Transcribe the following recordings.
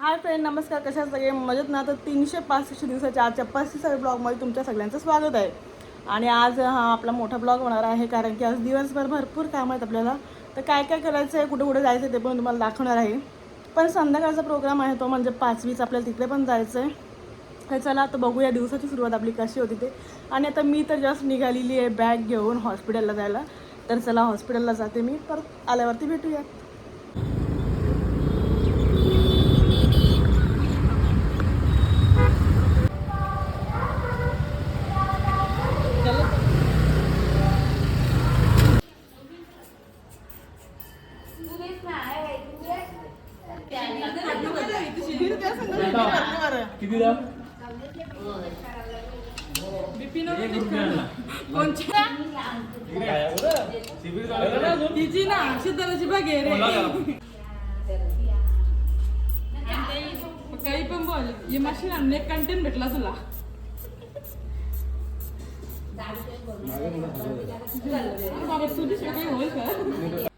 Hi friend नमस्कार. कशा सगळे? मजेत ना? तर तीनशे पासष्ट दिवसाच्या आजच्या पस्तीसाव्या ब्लॉगमध्ये तुमच्या सगळ्यांचं स्वागत आहे. आणि आज हा आपला मोठा ब्लॉग होणार आहे कारण की आज दिवसभर भरपूर काम आहेत आपल्याला. तर काय काय करायचं आहे कुठे कुठे जायचं आहे ते पण तुम्हाला दाखवणार आहे. पण संध्याकाळचा प्रोग्राम आहे तो म्हणजे पाचवीचा. आपल्याला तिकडे पण जायचं आहे. तर चला आता बघूया दिवसाची सुरुवात आपली कशी होती ते. आणि आता मी तर जस्ट निघालेली आहे बॅग घेऊन हॉस्पिटलला जायला. तर चला हॉस्पिटलला जाते मी. परत आल्यावरती भेटूया. किती द्या तिची ना बघ रे. काही पण बोल. ही मशीन आणणे कंटेंट भेटला तुला. बाबा काही होईल का?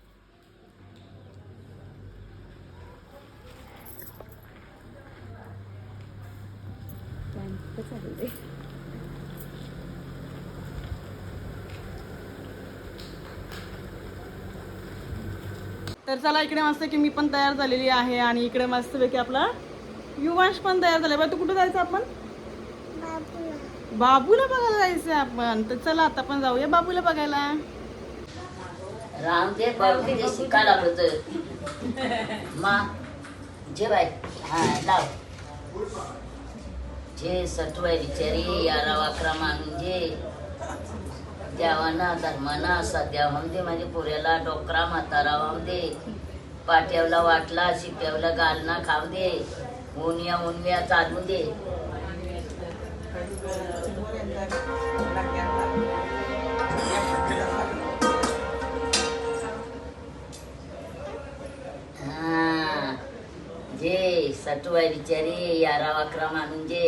तर चला इकडे मस्त की मी पण तयार झालेली आहे आणि इकडे मस्तपैकी आपला युवांश पण तयार झालाय. बरं तू कुठं जायचं आपण? बाबूला बघायला जायचं आपण. तर चला आता आपण जाऊया बाबूला बघायला. रामदेव बाबू मा जेवाय. हा लाव. जे सटवाय बिचारी यारा वाकरा मानून जे देवाना धर्माना सध्या दे माझ्या पोऱ्याला डोकरा म्हातारा दे. पाट्यावला वाटला शिप्यावला गालना खाऊ दे. उन्या उन्या चालू दे. सटवाय बिचारी यारा वाकरा मानून जे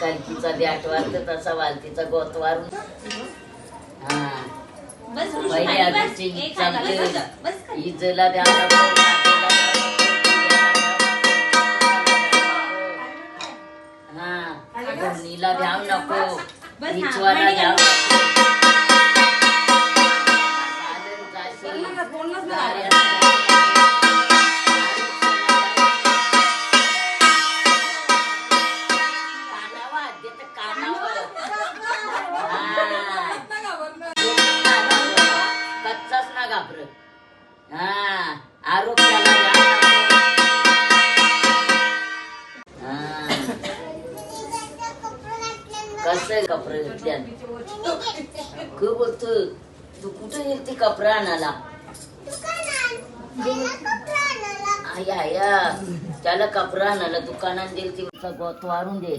कलकीचा द्याट वारत तसा वालतीचा गोत वारून. हा. चालते इजला हा. धरणीला द्याव नको. इचवाला द्याव नको हा आरोग्याला. हा. कसं कपडे घेतल्या खूप बोलतो तू कुठे गेलती कपडा आणायला? आया आया त्याला कपडा आणायला दुकानात दिल ती गोत वारून दे.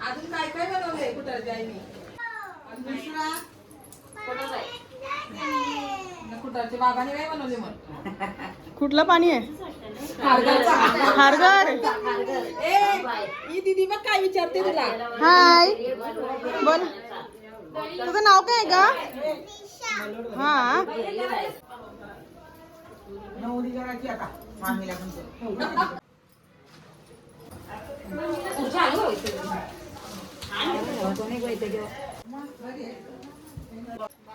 अजून काय काय बनवलंय कुठं आईने? बाबाने काय बनवले मग. कुठलं पाणी आहे? हारगर ही दीदी मग काय विचारते तुला. हाय. बोल. तुझं नाव काय आहे का हा. वाचानी ना साधानी द्यावं.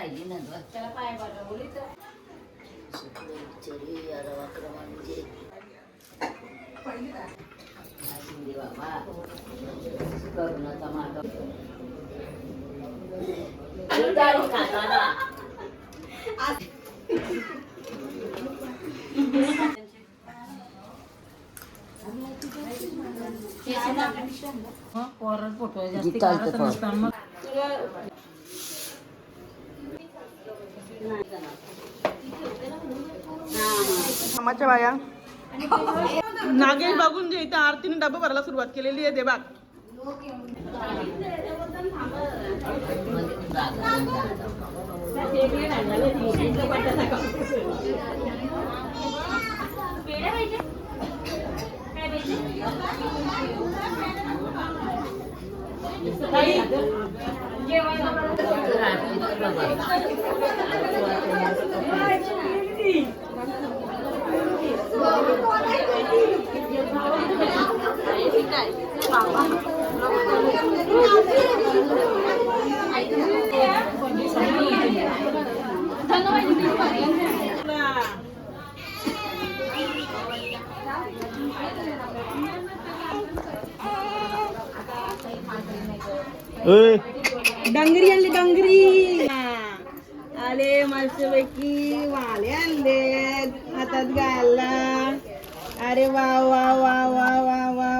ठायली ना गं. बिचारी याला वाकडं म्हणजे. असू दे बाबा. करुणाचा मार्ग. उधारी खाताना. जितालतं पण. समाज आमच्या बाया नागेश बघून जे इथे आरतीने डबा भरायला सुरुवात केलेली आहे ते बाग Eh. Dangri yang di dangri, nah, ale masuk lagi, wale ande, atat galah. are wow wow wow wow wow.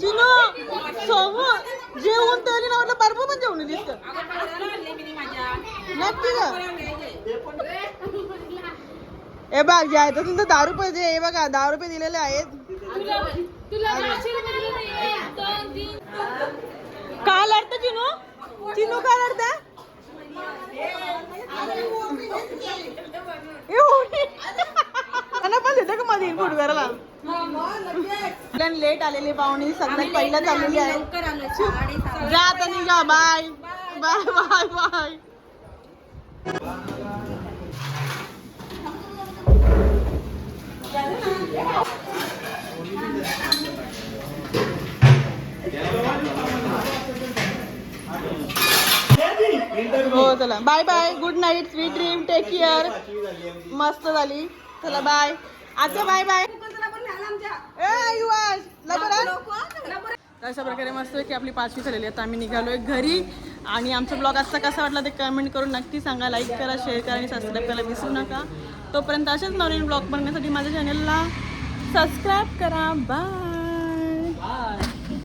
Chinu Somu जेवून तरी ना म्हटलं बर्फ पण जेवण दिसत नक्की का ए बघ जय तर तुमचं दारू पाहिजे हे बघा दहा रुपये दिलेले आहेत. का लढतं चिनू चिनू का लढतं? पण देतं का मध्ये करायला लेट आलेली पाहुणी सगळ्यात पहिला चाललेली आहे. जा आता निघा बाय. बाय. बाय बाय हो चला. Bye bye. Good night sweet dream take care मस्त झाली. चला बाय. आता बाय बाय. अशा प्रकारे मस्त की आपली पाचवी झालेली आहे. आता आम्ही निघालोय घरी. आणि आमचा ब्लॉग आजचा कसा वाटला ते कमेंट करून नक्की सांगा. लाईक करा शेअर करा आणि सबस्क्राईब करायला विसरू नका. तोपर्यंत असेच नवीन ब्लॉग बनण्यासाठी माझ्या चॅनलला सबस्क्राईब करा. बाय